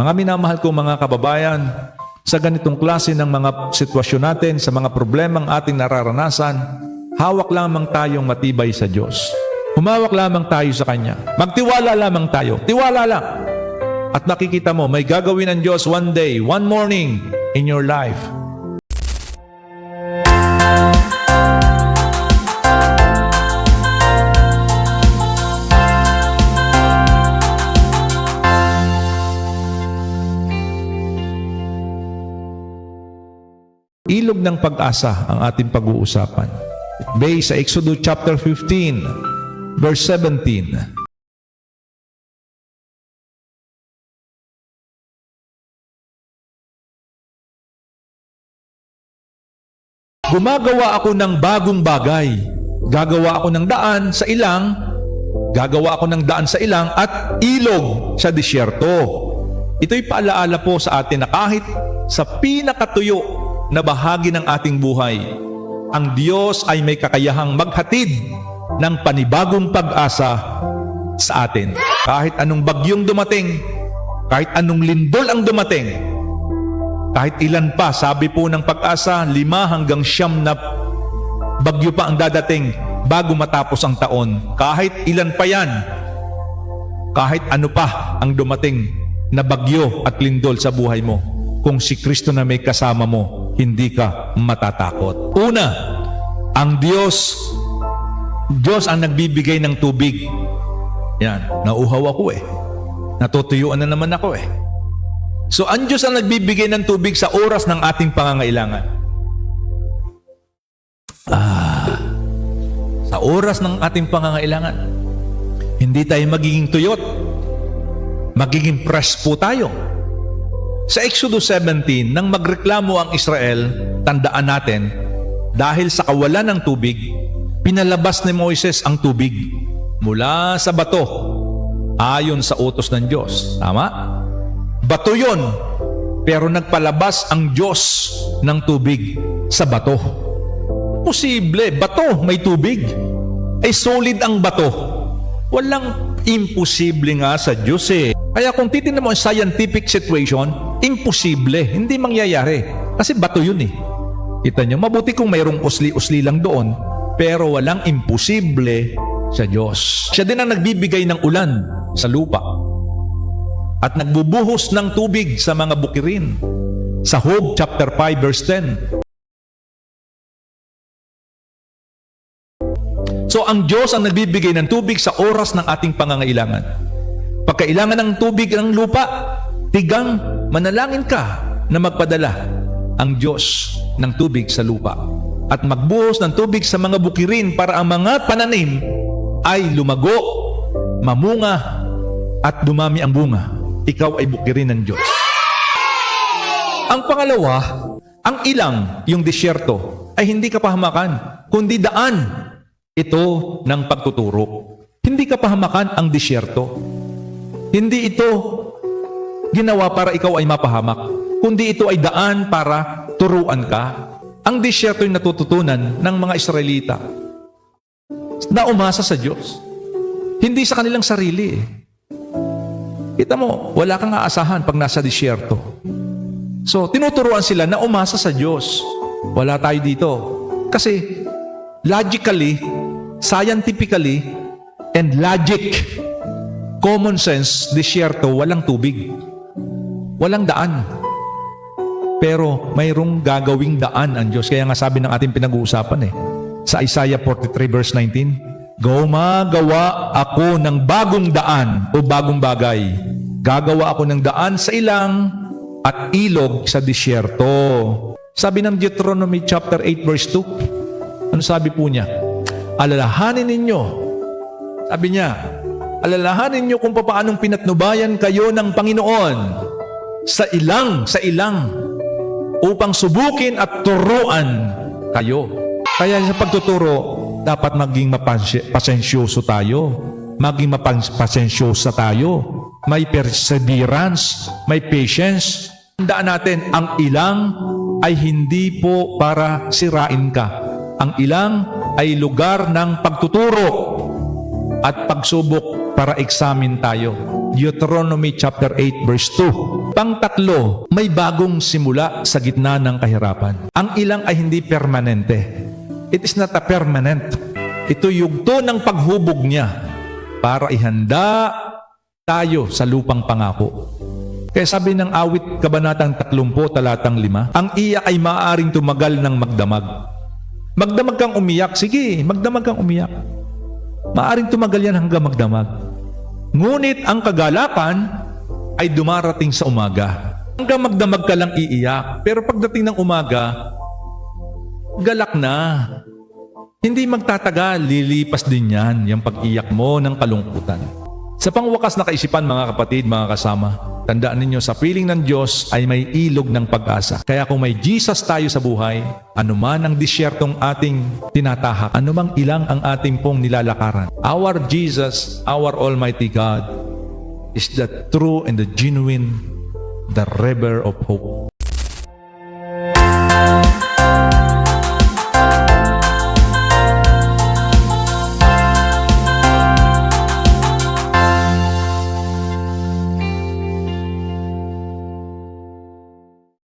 Mga minamahal kong mga kababayan, sa ganitong klase ng mga sitwasyon natin, sa mga problemang ating nararanasan, hawak lamang tayong matibay sa Diyos. Humawak lamang tayo sa Kanya. Magtiwala lamang tayo. Tiwala lang. At makikita mo, may gagawin ng Diyos one day, one morning in your life. Ilog ng pag-asa ang ating pag-uusapan. Based sa Exodus chapter 15, verse 17. Gumagawa ako ng bagong bagay. Gagawa ako ng daan sa ilang, gagawa ako ng daan sa ilang at ilog sa disyerto. Ito'y paalaala po sa atin na kahit sa pinakatuyo na bahagi ng ating buhay, ang Diyos ay may kakayahang maghatid ng panibagong pag-asa sa atin. Kahit anong bagyong dumating, kahit anong lindol ang dumating, kahit ilan pa, sabi po ng pag-asa, lima hanggang siyam na bagyo pa ang dadating bago matapos ang taon. Kahit ilan pa yan, kahit ano pa ang dumating na bagyo at lindol sa buhay mo, kung si Kristo na may kasama mo, hindi ka matatakot. Una, ang Diyos, Diyos ang nagbibigay ng tubig. Yan, nauhaw ako eh. Natutuyuan na naman ako eh. So ang Diyos ang nagbibigay ng tubig sa oras ng ating pangangailangan. Ah, sa oras ng ating pangangailangan. Hindi tayo magiging tuyot. Magiging fresh po tayo. Sa Exodus 17, nang magreklamo ang Israel, tandaan natin, dahil sa kawalan ng tubig, pinalabas ni Moises ang tubig mula sa bato ayon sa utos ng Diyos. Tama? Bato yon, pero nagpalabas ang Diyos ng tubig sa bato. Posible, bato may tubig. Ay solid ang bato. Walang imposible nga sa Diyos eh. Kaya kung titignan mo ang scientific situation, imposible, hindi mangyayari. Kasi bato yun eh. Kita nyo, mabuti kung mayroong usli-usli lang doon, pero walang imposible sa Diyos. Siya din ang nagbibigay ng ulan sa lupa at nagbubuhos ng tubig sa mga bukirin. Sa Job chapter 5 verse 10. So ang Diyos ang nagbibigay ng tubig sa oras ng ating pangangailangan. Pagkailangan ng tubig ng lupa, tigang manalangin ka na magpadala ang Diyos ng tubig sa lupa at magbuhos ng tubig sa mga bukirin para ang mga pananim ay lumago, mamunga at dumami ang bunga. Ikaw ay bukirin ng Diyos. Ang pangalawa, ang ilang, yung disyerto, ay hindi kapahamakan, kundi daan. Ito ng pagtuturo. Hindi kapahamakan ang disyerto. Hindi ito ginawa para ikaw ay mapahamak, kundi ito ay daan para turuan ka. Ang disyerto ay natututunan ng mga Israelita na umasa sa Diyos. Hindi sa kanilang sarili eh. Kita mo, wala kang aasahan pag nasa disyerto. So, tinuturuan sila na umasa sa Diyos. Wala tayo dito. Kasi, logically, scientifically, and logic, common sense, disyerto, walang tubig. Walang daan. Pero mayroong gagawing daan ang Diyos. Kaya nga sabi ng ating pinag-uusapan eh. Sa Isaiah 43 verse 19, Gumagawa ako ng bagong daan o bagong bagay. Gagawa ako ng daan sa ilang at ilog sa disyerto. Sabi ng Deuteronomy chapter 8 verse 2, ano sabi po niya? Alalahanin ninyo. Sabi niya, alalahanin niyo kung paanong pinatnubayan kayo ng Panginoon sa ilang, sa ilang, upang subukin at turuan kayo. Kaya sa pagtuturo, dapat maging mapansye- pasensyoso tayo. Maging mapasensyosa tayo. May perseverance, may patience. Tandaan natin, ang ilang ay hindi po para sirain ka. Ang ilang ay lugar ng pagtuturo at pagsubok para examine tayo. Deuteronomy chapter 8 verse 2. Pangtatlo, may bagong simula sa gitna ng kahirapan. Ang ilang ay hindi permanente. It is not a permanent. Ito yugto ng paghubog niya para ihanda tayo sa lupang pangako. Kaya sabi ng awit kabanatang 30 talatang 5, ang iyak ay maaaring tumagal ng magdamag. Magdamag kang umiyak, sige, magdamag kang umiyak. Maaring tumagal yan hanggang magdamag. Ngunit ang kagalakan ay dumarating sa umaga. Hanggang magdamag ka lang iiyak. Pero pagdating ng umaga, galak na. Hindi magtatagal, lilipas din yan, yung pag-iyak mo ng kalungkutan. Sa pangwakas na kaisipan mga kapatid, mga kasama, tandaan ninyo sa piling ng Diyos ay may ilog ng pag-asa. Kaya kung may Jesus tayo sa buhay, anuman ang disyertong ating tinatahak, anumang ilang ang ating pong nilalakaran. Our Jesus, our Almighty God, is the true and the genuine, the river of hope.